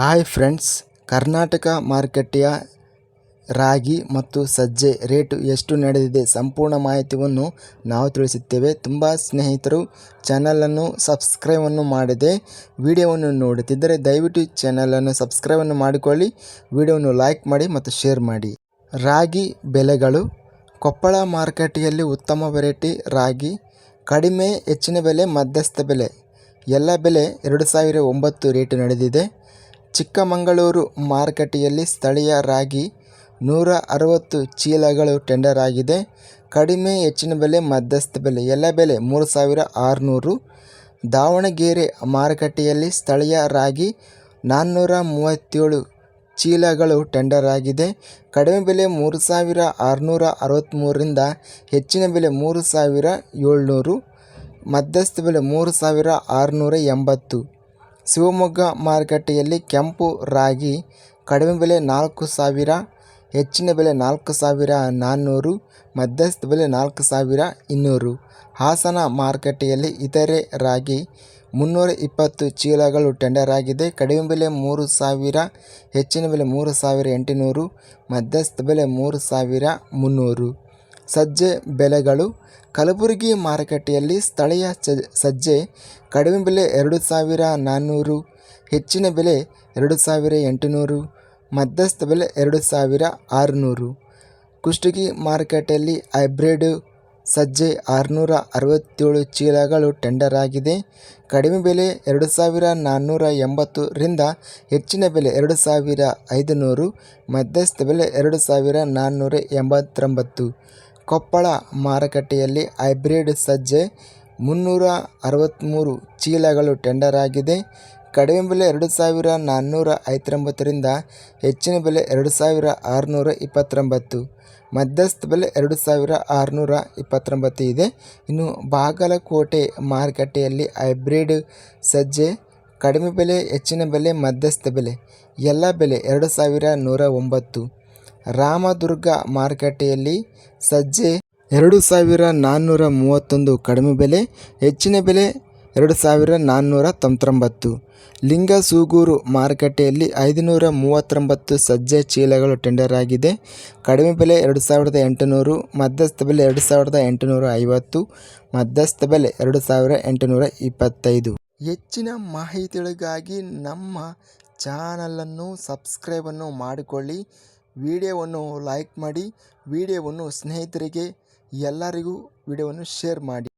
Hi friends Karnataka ಮಾರುಕಟ್ಟೆಯ ರಾಗಿ ಮತ್ತು ಸಜ್ಜೆ ರೇಟು ಎಷ್ಟು ನಡೆದಿದೆ ಸಂಪೂರ್ಣ ಮಾಹಿತಿಯನ್ನು ನಾವು ತಿಳಿಸುತ್ತೇವೆ. ತುಂಬ ಸ್ನೇಹಿತರು ಚಾನಲನ್ನು ಸಬ್ಸ್ಕ್ರೈಬನ್ನು ಮಾಡಿದೆ ವಿಡಿಯೋವನ್ನು ನೋಡುತ್ತಿದ್ದರೆ ದಯವಿಟ್ಟು ಚಾನಲನ್ನು ಸಬ್ಸ್ಕ್ರೈಬನ್ನು ಮಾಡಿಕೊಳ್ಳಿ ವಿಡಿಯೋವನ್ನು ಲೈಕ್ ಮಾಡಿ ಮತ್ತು ಶೇರ್ ಮಾಡಿ. ರಾಗಿ ಬೆಲೆಗಳು, ಕೊಪ್ಪಳ ಮಾರುಕಟ್ಟೆಯಲ್ಲಿ ಉತ್ತಮ ವೆರೈಟಿ ರಾಗಿ, ಕಡಿಮೆ ಹೆಚ್ಚಿನ ಬೆಲೆ ಮಧ್ಯಸ್ಥ ಬೆಲೆ, ಎಲ್ಲ ಬೆಲೆ ಎರಡು ಸಾವಿರ ಒಂಬತ್ತು ರೇಟು ನಡೆದಿದೆ. ಚಿಕ್ಕಮಗಳೂರು ಮಾರುಕಟ್ಟೆಯಲ್ಲಿ ಸ್ಥಳೀಯ ರಾಗಿ ನೂರ ಅರವತ್ತು ಚೀಲಗಳು ಟೆಂಡರ್ ಆಗಿದೆ. ಕಡಿಮೆ ಹೆಚ್ಚಿನ ಬೆಲೆ, ಮಧ್ಯಸ್ಥ ಬೆಲೆ. ಎಲ್ಲ ಬೆಲೆ ಮೂರು ಸಾವಿರ ಆರುನೂರು. ದಾವಣಗೆರೆ ಮಾರುಕಟ್ಟೆಯಲ್ಲಿ ಸ್ಥಳೀಯ ರಾಗಿ ನಾನ್ನೂರ ಮೂವತ್ತೇಳು ಚೀಲಗಳು ಟೆಂಡರ್ ಆಗಿದೆ. ಕಡಿಮೆ ಬೆಲೆ ಮೂರು ಸಾವಿರ ಆರುನೂರ ಅರವತ್ತ್ಮೂರರಿಂದ ಹೆಚ್ಚಿನ ಬೆಲೆ ಮೂರು ಸಾವಿರ ಏಳ್ನೂರು. ಮಧ್ಯಸ್ಥ ಬೆಲೆ ಮೂರು ಸಾವಿರ ಆರುನೂರ ಎಂಬತ್ತು. ಶಿವಮೊಗ್ಗ ಮಾರುಕಟ್ಟೆಯಲ್ಲಿ ಕೆಂಪು ರಾಗಿ, ಕಡಿಮೆ ಬೆಲೆ ನಾಲ್ಕು ಸಾವಿರ, ಹೆಚ್ಚಿನ ಬೆಲೆ ನಾಲ್ಕು ಸಾವಿರ ನಾನ್ನೂರು, ಮಧ್ಯಸ್ಥ ಬೆಲೆ ನಾಲ್ಕು ಸಾವಿರ ಇನ್ನೂರು. ಹಾಸನ ಮಾರುಕಟ್ಟೆಯಲ್ಲಿ ಇತರೆ ರಾಗಿ, ಮುನ್ನೂರ ಇಪ್ಪತ್ತು ಚೀಲಗಳು ಟೆಂಡರ್ ಆಗಿದೆ. ಕಡಿಮೆ ಬೆಲೆ ಮೂರು ಸಾವಿರ, ಹೆಚ್ಚಿನ ಬೆಲೆ ಮೂರು ಸಾವಿರ ಎಂಟುನೂರು, ಮಧ್ಯಸ್ಥ ಬೆಲೆ ಮೂರು ಸಾವಿರ ಮುನ್ನೂರು. ಸಜ್ಜೆ ಬೆಲೆಗಳು ಕಲಬುರಗಿ ಮಾರುಕಟ್ಟೆಯಲ್ಲಿ ಸ್ಥಳೀಯ ಸಜ್ಜೆ ಕಡಿಮೆ ಬೆಲೆ ಎರಡು ಸಾವಿರ ನಾನ್ನೂರು ಹೆಚ್ಚಿನ ಬೆಲೆ ಎರಡು ಸಾವಿರ ಎಂಟುನೂರು, ಮಧ್ಯಸ್ಥ ಬೆಲೆ ಎರಡು ಸಾವಿರ ಆರುನೂರು. ಕುಷ್ಟಗಿ ಮಾರುಕಟ್ಟೆಯಲ್ಲಿ ಹೈಬ್ರಿಡ್ ಸಜ್ಜೆ ಆರುನೂರ ಅರವತ್ತೇಳು ಚೀಲಗಳು ಟೆಂಡರ್ ಆಗಿದೆ. ಕಡಿಮೆ ಬೆಲೆ ಎರಡು ಸಾವಿರ ನಾನ್ನೂರ ಎಂಬತ್ತರಿಂದ ಹೆಚ್ಚಿನ ಬೆಲೆ ಎರಡು ಸಾವಿರ ಐದುನೂರು, ಮಧ್ಯಸ್ಥ ಬೆಲೆ ಎರಡು ಸಾವಿರ ನಾನ್ನೂರ ಎಂಬತ್ತೊಂಬತ್ತು. ಕೊಪ್ಪಳ ಮಾರುಕಟ್ಟೆಯಲ್ಲಿ ಹೈಬ್ರಿಡ್ ಸಜ್ಜೆ ಮುನ್ನೂರ ಅರವತ್ತ್ಮೂರು ಚೀಲಗಳು ಟೆಂಡರ್ ಆಗಿದೆ. ಕಡಿಮೆ ಬೆಲೆ ಎರಡು ಸಾವಿರ ನಾನ್ನೂರ ಐವತ್ತೊಂಬತ್ತರಿಂದ ಹೆಚ್ಚಿನ ಬೆಲೆ ಎರಡು ಸಾವಿರ ಆರುನೂರ ಇಪ್ಪತ್ತೊಂಬತ್ತು. ಮಧ್ಯಸ್ಥ ಬೆಲೆ ಎರಡು ಸಾವಿರ ಆರುನೂರ ಇಪ್ಪತ್ತೊಂಬತ್ತು ಇದೆ. ಇನ್ನು ಬಾಗಲಕೋಟೆ ಮಾರುಕಟ್ಟೆಯಲ್ಲಿ ಹೈಬ್ರಿಡ್ ಸಜ್ಜೆ ಕಡಿಮೆ ಬೆಲೆ, ಹೆಚ್ಚಿನ ಬೆಲೆ, ಮಧ್ಯಸ್ಥ ಬೆಲೆ. ಎಲ್ಲ ಬೆಲೆ ಎರಡು ಸಾವಿರ ನೂರ ಒಂಬತ್ತು. ರಾಮದುರ್ಗ ಮಾರುಕಟ್ಟೆಯಲ್ಲಿ ಸಜ್ಜೆ ಎರಡು ಸಾವಿರ ನಾನ್ನೂರ ಮೂವತ್ತೊಂದು ಕಡಿಮೆ ಬೆಲೆ, ಹೆಚ್ಚಿನ ಬೆಲೆ ಎರಡು ಸಾವಿರ ನಾನ್ನೂರ ತೊಂಬತ್ತೊಂಬತ್ತು. ಲಿಂಗಸೂಗೂರು ಮಾರುಕಟ್ಟೆಯಲ್ಲಿ ಐದುನೂರ ಮೂವತ್ತೊಂಬತ್ತು ಸಜ್ಜೆ ಚೀಲಗಳು ಟೆಂಡರ್ ಆಗಿದೆ. ಕಡಿಮೆ ಬೆಲೆ ಎರಡು ಸಾವಿರದ ಎಂಟುನೂರು, ಮಧ್ಯಸ್ಥ ಬೆಲೆ ಎರಡು ಸಾವಿರದ ಎಂಟುನೂರ ಐವತ್ತು, ಮಧ್ಯಸ್ಥ ಬೆಲೆ ಎರಡು ಸಾವಿರ ಎಂಟುನೂರ ಇಪ್ಪತ್ತೈದು. ಹೆಚ್ಚಿನ ಮಾಹಿತಿಗಳಿಗಾಗಿ ನಮ್ಮ ಚಾನಲನ್ನು ಸಬ್ಸ್ಕ್ರೈಬನ್ನು ಮಾಡಿಕೊಳ್ಳಿ. ವಿಡಿಯೋವನ್ನು ಲೈಕ್ ಮಾಡಿ ವಿಡಿಯೋವನ್ನು ಸ್ನೇಹಿತರಿಗೆ ಎಲ್ಲರಿಗೂ ವಿಡಿಯೋವನ್ನು ಶೇರ್ ಮಾಡಿ.